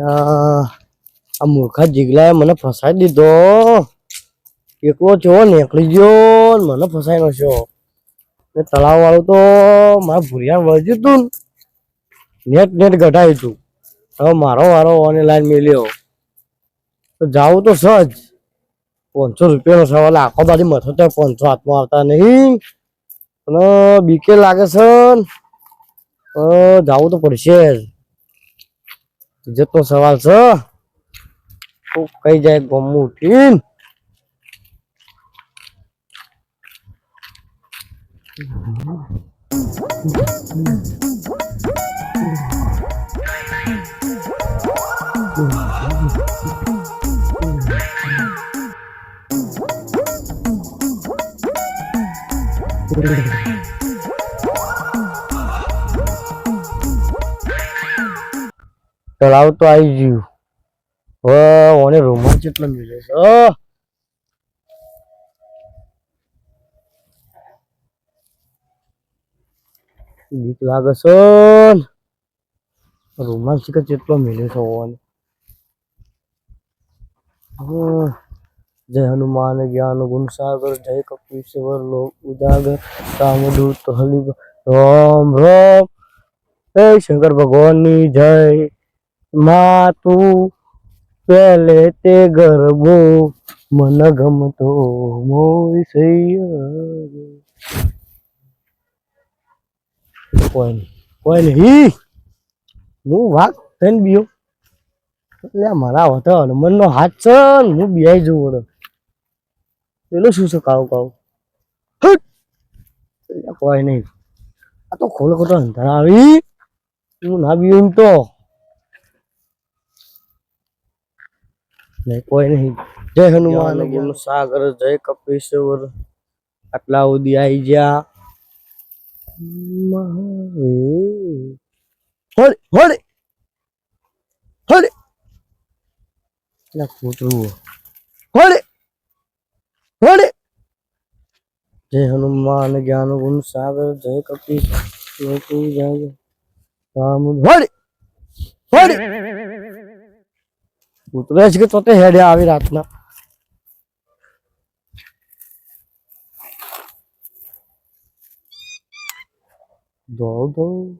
આ મૂર્ખા જીગલાએ મને ફસાઈ દીધો. એકલો છો, નીકળી ગયો મને ફસાઈ નાખ્યો. ને તળાવ વાળું તો મારા ભૂરિયા વળજ્યું તું નેટ નેટ ઘટાયું તું. હવે મારો વારો ઓનલાઈન મેલ્યો. તો જાવું તો સજ પાંચસો રૂપિયાનો સવાલ, આખો બાજુ મથો તો પાંચસો હાથમાં આવતા નહીં. અને બીકે લાગે છે જાવું તો પડશે જ. जितना सवाल से છે કઈ जाए ગમું टीन Thank you. તળાવ તો આવી ગયું. હવે ઓને રોમાંચ એટલો મળે છે. બીક લાગે છે. રોમાંચ જેટલો મળે છે ઓને. જય હનુમાન, જ્ઞાન, ગુણ સાગર, જય કપીશ્વર, લોક ઉજાગર રામદૂત હલિ, રામ રામ. હે શંકર ભગવાનની જય. માં તું પહેલે તે ગરબો મન ગમતો મોય કોઈ નહીં કોઈ નહીં હું વાઘ થઈને બીયો. એટલે મારા હતો હનુમાનનો હાથ છે હું બિયાઈ જવું વળે પેલું શું છે કાળું કાળું! કોઈ નહીં. આ તો ખોલો ખોટો અંધાર આવી. હું ના બીયું તો. કોઈ નહીં. જય હનુમાન ગુણ સાગર જય કપીશ્વર આટલા સુધી આવી ગયા. કૂતરું જય હનુમાન જ્ઞાન ગુણ સાગર જય કપીશ જય રામ હોડે હોડે ઉતરે છે કે તો તે હેડે આવી રાતના. દોડ દોડ.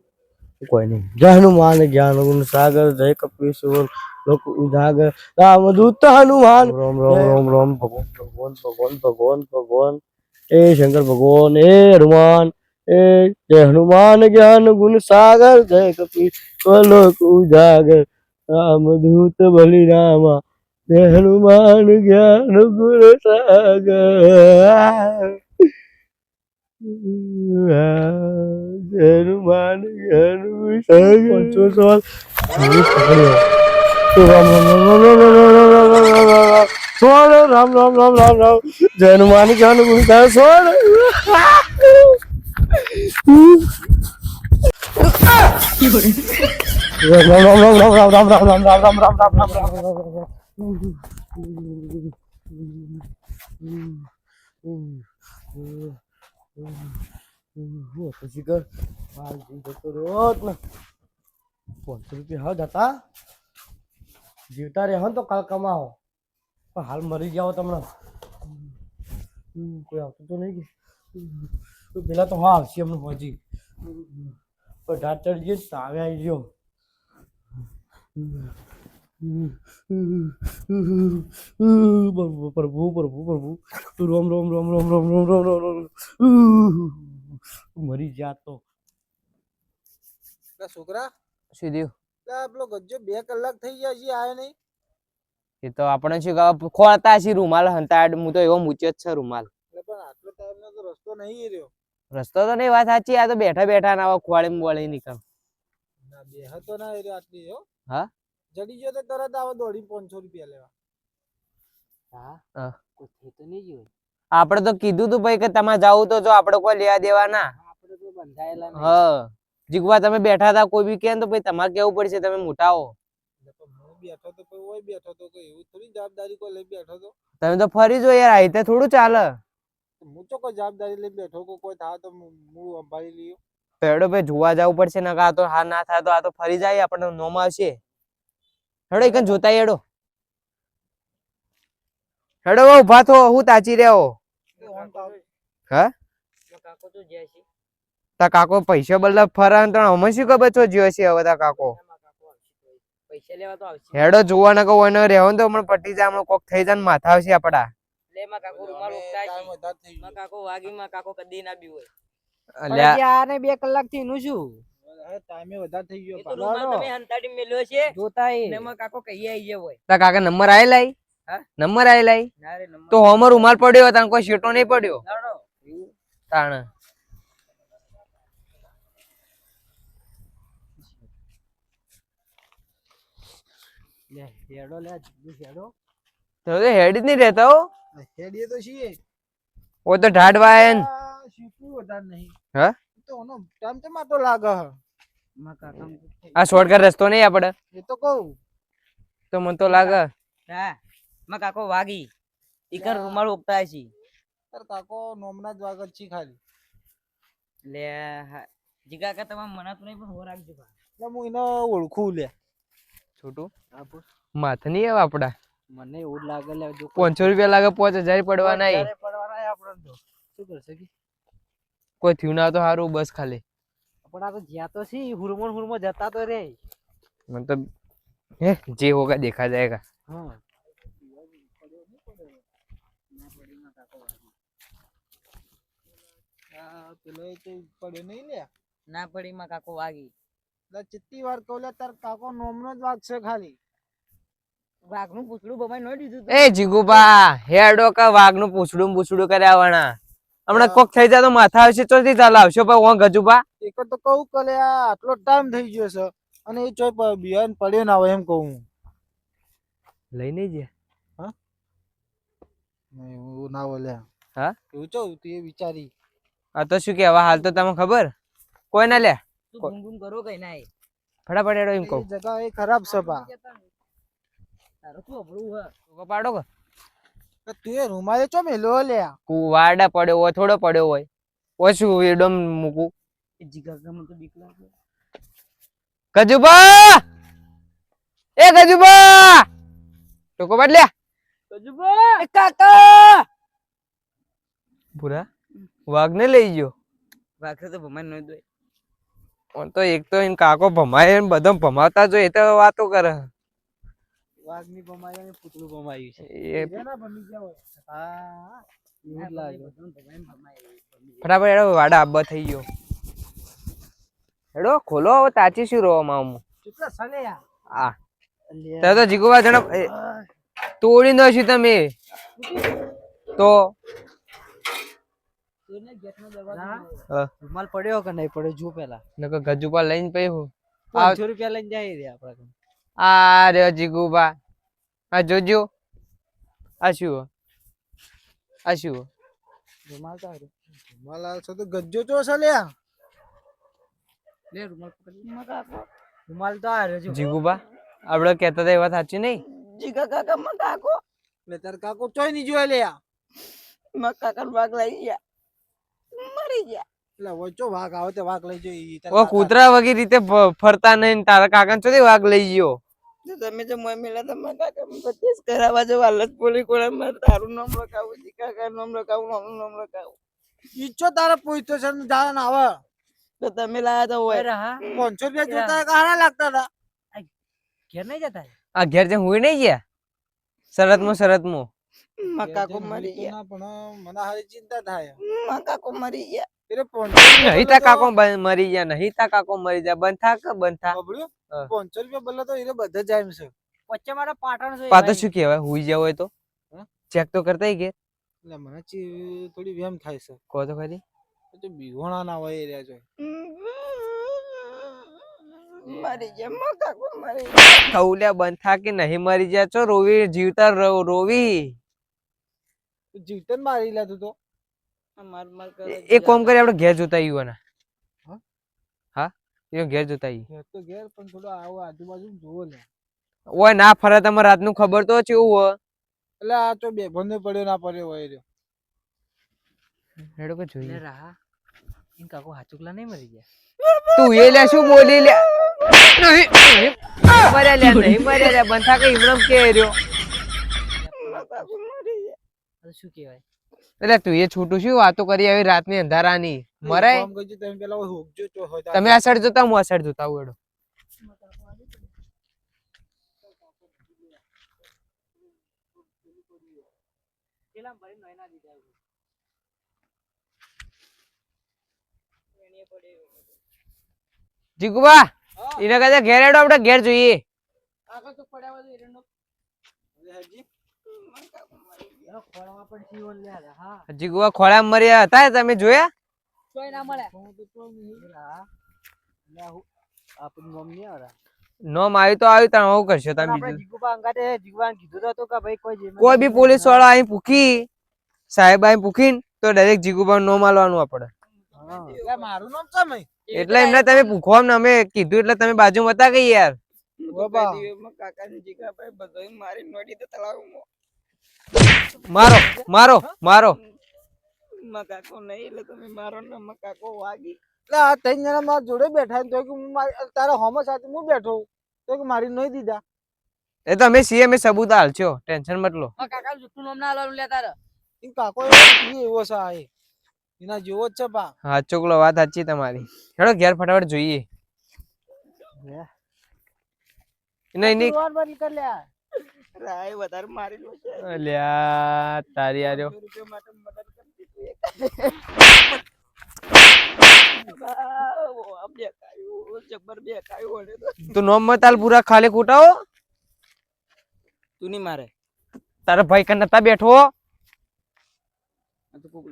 કોઈ નહીં જય હનુમાન જ્ઞાન ગુણ સાગર જય કપીશ્વર લોક ઉજાગર. રામ દૂત હનુમાન. રામ રામ રામ રામ. ભગવાન ભગવાન ભગવાન ભગવાન ભગવાન. એ શંકર ભગવાન એ હનુમાન. એ જય હનુમાન જ્ઞાન ગુણ સાગર જય કપીશ્વર લોક ઉજાગર. રામદૂત બલિરામા હે હનુમાન જ્ઞાન ગુણ સાગર હનુમાન જ્ઞાન ગુણ સાગર પંચો સવાલ સોળ રામ રામ રામ રામ જય હનુમાન જ્ઞાન ગુણ સાગર પાંચસો રૂપિયા હા દાતા જીવતા રહે તો કાલ કમાવો પણ હાલ મરી જાઓ તમને કોઈ આવતું તો નહીં પેલા તો હા આવશે અમને પહોંચી પણ ઢાટ ચડી ગઈ તો આવે આવી ગયો પ્રભુ પ્રભુ. પ્રભુ રોમ રોમ રોમ રોમ રોમ રોમ રોમ રોમ રોમ. મરી જા તો. છોકરા શું થયું? આપણો ગજ્જો બે કલાક થઈ ગયા છે આયો નહીં. એ તો આપણે શું કહે ખોળતા છે રૂમાલ હંતા હું તો એવો મૂચ્યો જ છે રૂમાલ. પણ આટલો ટાઈમ તો રસ્તો નહીં રહ્યો. રસ્તો તો નહીં વાત સાચી આ તો બેઠા બેઠા ના ખોળે બોળે નીકળ. ના બેહ તો ના રહ્યો આટલી હો. હા? જડી ગયો તો તરત આવો દોડી પાંચસો રૂપિયા લેવા. હા. કોઈ તો નહીં ગયો? આપણે તો કીધું તું ભાઈ કે તમારે જાવું તો જો આપણે કોઈ લેવા દેવા ના આપણે તો બંધાયેલા નહીં. હા. જીગવા તમે બેઠા હતા કોઈ બી કેન તો ભાઈ તમારે કેવું પડશે તમે મોટા હો. બેઠો તો કોઈ હોય બેઠો તો કોઈ એવું થોડી જવાબદારી કોઈ લઈ બેઠો તો. તમે તો ફરી જો યાર આઈતે થોડું ચાલે. હું તો કોઈ જવાબદારી લઈ બેઠો કો કોઈ થાય તો હું હું સંભાળી લઈએ. પેડો ભાઈ જોવા જવું પડશે ને આ તો હા ના થાય તો આ તો ફરી જાય આપણને નોમ આવશે. હેડો એક જોતા હેડો. હેડો ઊભા થો હું તાચી રહ્યો. હા? કાકો તો જાય છે તા કાકો પૈસા બદલા ફરા તો અમે શું ખબર છો જ્યો છે હવે તા કાકો? હેડો જોવા ન કહો એને રહેવાનું તો હમણાં પટી જાય હમણાં કોક થઈ જાય ને માથા આવશે આપડા. લે માં કાકો રૂમાલ ઉગતા time છે વધારે માં કાકો કદી ના બી હોય. અલ્યા. આને બે કલાકથી નું છે કાકો કાકા નંબર નંબર તો હોમર પડ્યો તાણ કોઈ શેટો નહીં પડ્યો. તાણ. લે હેડો લે હેડો તો તો હેડ જ નહીં રહેતા હો. હેડીએ તો છીએ. ઓ તો ઢાડવાયન શીખવું વધારે નહીં. હા? તો ઓનો ટાઈમ તો માતો લાગે હ. માકા કામ આ શોર્ટકટ રસ્તો નહીં આપડે? એ તો કહું. તો મન તો લાગે. હા માં કાકો વાગી. ઈકર રૂમાલ ઉગતા છે. તાર કાકો નોમના જ વાગત છી ખાલી. લે હા. જી કાકા તમે મનાતું નહીં પણ હો રાખજો. એટલે હું એને ઓળખું લે. છોટું? માથ નહીં આવે આપડા? મને એવું લાગે લે જો પાંચસો રૂપિયા લાગે પાંચ હજાર પડવાના નહીં શું કરશે કોઈ થયું ના તો સારું બસ ખાલી. પણ આ તો જ્યાં તો છે હુરમોન હુરમો જતા તો રે. મતલબ હે જે હોગા દેખા જાયગા હા. પેલો પડ્યો નહીં લે ના પડી માં કાકો વાગી. ચિત્તી વાર કહું તાર કાકો નોમનો જ વાગશે ખાલી. વાઘનું પૂછડું બમાઈ ન દીધું એ જીગુબા હેડો કા વાઘનું પૂછડું પૂછડું કર્યા વાળા હમણાં કોક થઈ જાય તો માથા આવશે ચોથી ચાલ આવશો પણ ઓં ગજુબા એક તો કહું કે આટલો ટાઈમ થઈ ગયો છે. અને એ ચોય પ- પડ્યો ના હોય એમ કહું લઈને જ નહીં, એવું ના હોય હા? એવું ચો તું એ વિચારી. આ તો શું કહેવા હાલ તો તમે ખબર? કોઈ ના લે. તું ગુમ ગુમ કરો કઈ ના ફટાફટ હેડો એમ કહું. જગા એ ખરાબ છે તારું શું અભળું હે? ટૂંકો પાડો કે. તો તું રૂમાલે ચો મેલો લે વારડા પડ્યો હોય થોડો પડ્યો હોય. ઓછું એડમ મૂકું. એ જી તો બીક લાગે. ગજુબા એ ગજુબા ટૂંકો પાડ લે એ કાકા! ભૂરા વાઘ ને લઈ ગયો. વાઘરે તો ભમાઈ ન દોય. પણ તો એક તો કાકો ભમાય ને બધા ભમાવતા જોઈએ એ તો વાતો કરે. વાઘની ભમાઈ અને પૂતળું બમાયું છે. એ ના બની ગયા હોય. હા એવું લાગે. ફટાફટ હેડો વાડા આબ્બા થઈ ગયો. એડો ખોલો હવે તાચી શું રો મામુ આ તો જીગુબા જણા તોડી ન છું તમે? તો? હા. રૂમાલ પડ્યો કે નહીં પડ્યો? જો પેલા. નકર ગજુપા લઈને પઈ હું. પાંચસો રૂપિયા લઈને જાય રે આપડા આ રે જીગુબા આ જોજો. આ શું હો? આ શું રૂમાલ તો. રૂમાલ છે તો ગજ્જો ચો છે લે લે રૂમાલ પકડી રૂમાલ તો આ રહ્યો જીગુબા આપડે કેતા હતા એ વાત સાચી નહીં? જીગા કાકા માં કાકો લે તાર કાકો ચોય નહીં જોયે લ્યા? માં કાકા વાઘ લઈ ગયા. મરી ગયા. એટલે હોય ચો વાઘ આવે તે વાઘ લઈ જોઈ ઓ કૂતરા વગેરે રીતે ફરતા નહીં ને તારા કાકા ચોથી વાઘ લઈ ગયો. તમે જો મોય મેલા તો માં કાકા માં પચીસ કરાવવા જો હાલત પોલી કોળા માં તારું નામ લખાવું જી કાકા નામ લખાવું નાનું નામ લખાવું. ઈચ્છો તારા પૂછતો છે ને જાણ આવે. તો તમે લાયા તો હોય. હા પાંચસો રૂપિયા જોતા કારા લાગતા હતા? ઘેર નહીં જતા? આ ઘેર જે હું નહીં ગયા? શરતમાં શરતમાં. માં કાકો ઘેર મરી ગયા. પણ મને હારી ચિંતા થાય. માં કાકો મરી ગયા. નહીં તા કાકો મરી ગયા નહીં તા કાકો મરી ગયા બંધ કે બંધ. પાંચસો રૂપિયા બદલે તો એને બધા જાય છે. વચ્ચે મારા પાટણ છે પાતો શું કહેવાય? હુઈ જાવ હોય તો? ચેક તો કરતા કે એટલે મને ચી- થોડી વેમ થાય છે. કહો તો ખરી. તો બીહોણા ના હોય રહ્યા છે. મરી ગયા મો કાકો મરી ગયા. કૌલ્યા બંધ થા કે નહીં મરી જાય છો? રોવી જીવતા રોવી. જીવતન મારી લે તું. તો માર માર કરે એ- એ કોમ કરી આપણે ઘેર જોતા આવ્યું ને હા? હા? એ ઘેર જોતા આવ્યું તો ઘેર પણ થોડો આવો આજુબાજુ જોવો ને ઓય ના ફરે તમારે રાતનું ખબર તો કેવું હોય. એટલે આ તો બે બંને પડ્યો ના પડ્યો હોય રહ્યો. હેડો કે લે જોઈએ રાહા ઇન કાકો હાચુકલા નહીં મરી ગયા. તું એ લે શું બોલી લે? નહીં. મર્યા લ્યા નહીં મર્યા લ્યા બંધા કે ઈમણમ કે રહ્યો શું કહેવાય? એટલે તું એ છૂટું શું વાતો કરી આવી રાતની અંધારાની? મરાય? તમે આ સાઈડ જોતા હું આ સાઈડ જોતા હું એડો જીગુબા એને કદાચ ઘેર એડો આપણે ઘેર જોઈએ. આગળ તો પડ્યા જીગુબા ખોળા મર્યા હતા તમે જોયા? તોય ના મળે. હું તો તો નહીં હા લા હું આપણી મમ્મી આરા નોમ આવ્યું તો આવ્યું તાણ હું કરશો તમે બીજું? જીગુબા અંગાતે જીગુબાને કીધું તો કે ભાઈ કોઈ બી પોલીસવાળા અહીં પૂકી સાહેબ અહીં પૂકીને તો ડાયરેક્ટ જીગુબા નો માલવાનું આપણે હા. મારું નામ છે એટલે એમને તમે પૂખો ને અમે કીધું એટલે તમે બાજુ મતા ગઈ યાર? બાબા. મારી નોડી તો તળાવમાં. મારો મારો મારો. મકાકો કાકો નહીં એટલે તમે મારો ને મકાકો કાકો વાગી. એટલે આ ત્રણ જણા મારા જોડે બેઠા ને તો કે હું તારા હોમો સાથે હું બેઠો તો કે મારી નહીં દીધા. એ તો અમે સીએમ સબૂત હાલશો ટેન્શન મત લો. કાકા જુઠ્ઠું નામ ના લે તારે. ઈ કાકો એવો છે આ એના જેવો જ છે પા હા ચોકલો વાત સાચી તમારી. હેડો ઘેર ફટાફટ જોઈએ. નહીં. રાય વધારે છે. અલ્યા તારી આર્યો તો. નોમ મત હાલ પૂરા ખાલી ખોટાવો તું નહીં મારે. તારા ભાઈ કન નતા બેઠો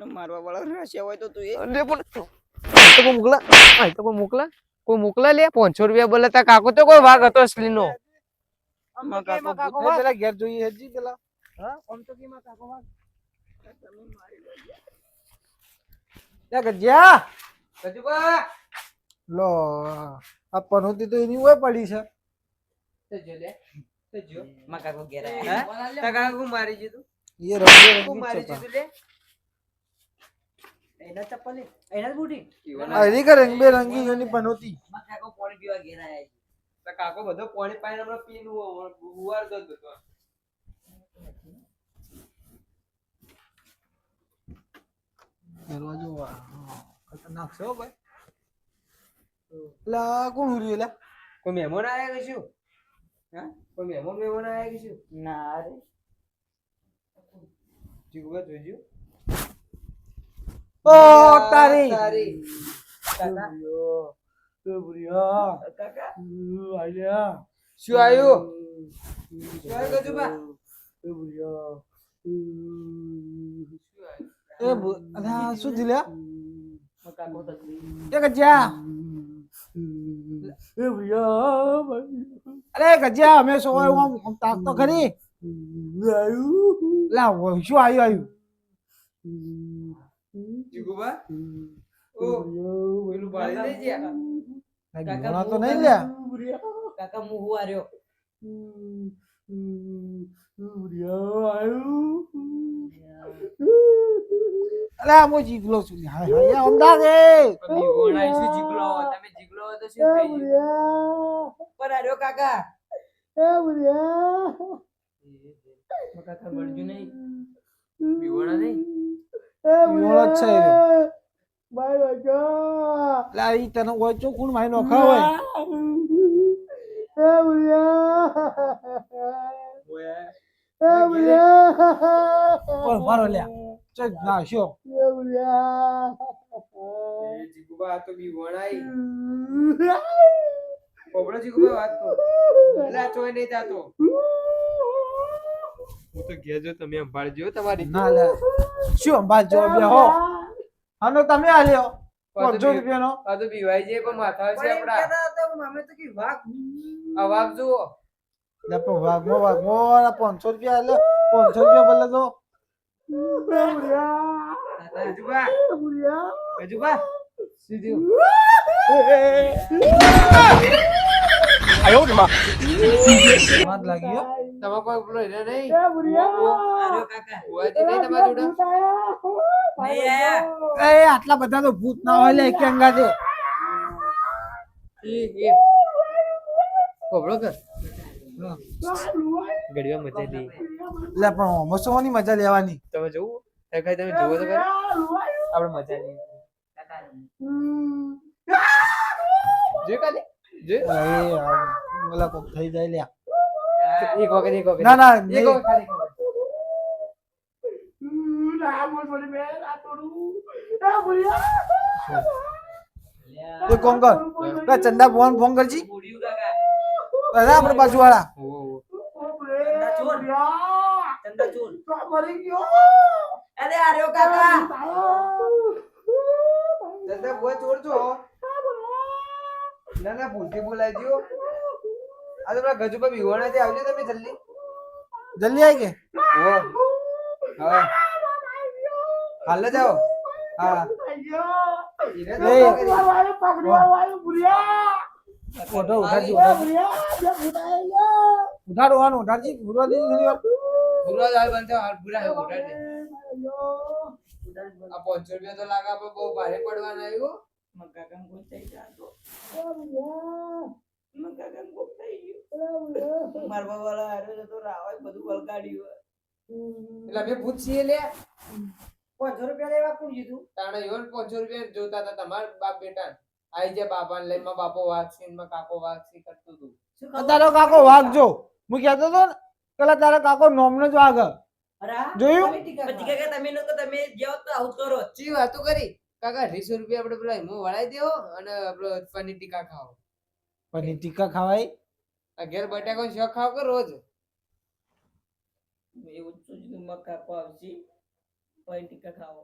તો મારવા વાળા હોય તો તું એ. અરે પણ તો કોઈ મોકલા તો કોઈ મોકલા કોઈ મોકલા લે પાંચસો રૂપિયા બોલે તા કાકો તો કોઈ વાઘ હતો અસલી નો કાકો કાકો પેલા ઘેર જોઈએ હજી પેલા. હા? આમ તો કેમાં કાકો માં લે ગજ્યા! લો આ પનોતી તો એની હોય પડી છે. મારા કાકો ઘેર મારી દીધું એ રંગે રંગી જ છે એના ચપ્પલ એના આ રંગબેરંગી પનોતી. મારા કાકો પાણી પીવા ઘેર આયા કાકો બધો પાણી પાણી હમણાં પીનું ગુવાર દો દરવાજો હા, ખતરનાક છે ભાઈ. લા કોણ ઉર્યું લા? કોઈ મહેમાન આવ્યા કે શું? હા? કોઈ મહેમાન મહેમાન આયા કે શું? ના રે. જીગુબા જોઈજો ઓ તારી. એ બુરિયા, કાકા? ઉ, આલ્યા. શું આવ્યું શું થયું. અરે ગજ્યા અમે સો આમ આમ તાક તો ખરી. લા શું આવ્યું આવ્યું જીગુબા? ઓ પેલું પાડી દે જ્યાં કાકા તો નહીં લ્યા કાકા મુહુ આર્યો. અરે મો જીગલો છું. હાય હાય અમદાવાદ એ. બીવોણાઈ શું જીગલો તમે જીગલો હો તો શું થઈ ગયું? પર આર્યો કાકા. મારા કાકા મળજો નહીં? બીવોણા નહીં? વિહોળો છે એ રહ્યો. લા ઈ તને મારી ઓય મારો. લ્યા. ચલ ના શો. એ જીગુબા આ તો બીવોણાઈ પોપડો જીગુબા વાત તો. એટલે ચોય નહીં જાતો. હું તો ઘેર જો તમે સંભાળજો તમારી. ના લે શું અંબાલ જો બે હો? આનો તમે આલ્યો પાંચસો રૂપિયાનો. આ તો બીવાઈ જાય પણ માથા છે આપડા અમે તો કી વાઘ આ વાઘ જુઓ. પણ વાગમો આ પાંચસો રૂપિયા આલે પાંચસો રૂપિયા બદલે તો તમારે એ આટલા બધા તો ભૂત ના હોય લે એક અંગા છે. એ એ ખબરો કર. ગળીમાં મજા દી એટલે પણ આમાં મજા લેવાની. તમે જોવું એ કઈ તમે જોવો તો કર આપણે મજા લઈએ જે કાલે જે એ ઓલા કોક થઈ જાય લ્યા. એક વખત એક વખત. ના ના એક. વખત એક કોમ કર? પેલા ચંદા ફોન ફોન કરજી. અરે આપણે બાજુ વાળા. ચંદા ચંદા ચોર. અરે આર્યો કાકા. દાદા બહુ ચોર છો? ના ના ભૂલથી બોલાઈ ગયો આ તો પેલા ગજુબા વિહોણા થી આવજો તમે જલ્દી. જલ્દી આવી કે? ઓ. હા. હાલ જાઓ. હા. ફોટો ઉઠાડજી ઉઠાડજી ઉઠાડવાનું ઉઠાડજી ભૂરવા દીધી થોડી વાર પૂરા જ હાલ હાલ પૂરા હે ઉઠાડ આ પાંચસો રૂપિયા તો લાગે આપણે બહુ ભારે પડવાના આવ્યું મગ થઈ જાતો થઈ ગયું. મારવા વાળા આર્યો તો રાવાય બધું વળગાડ્યું એટલે અમે પૂછીએ લે. પાંચસો રૂપિયા લેવા કોણ કીધું? તાણે યોર પાંચસો રૂપિયા જોતા હતા તમાર બાપ બેટા આઈ જે બાપા લઈ માં બાપો વાક્સિનમાં કાકો વાગશી કરતો હતું. તારો કાકો વાઘજો હું કહેતો હતો ને પેલા તારા કાકો નોમનો જ વાગ જોયું? પછી કાકા તમે લોકો તમે જાઓ તો આવું કરો ચી વાતો કરી? કાકા અઢીસો રૂપિયા આપણે પેલા હું વળાઈ દેવો અને આપણો પનીર ટીકા ખાઓ પનીર ટીકા ખવાય? અગિયાર બટાકો શોખ ખાવ કે રોજ? એવું જ મકા મગ પછી ટીકા ખાવો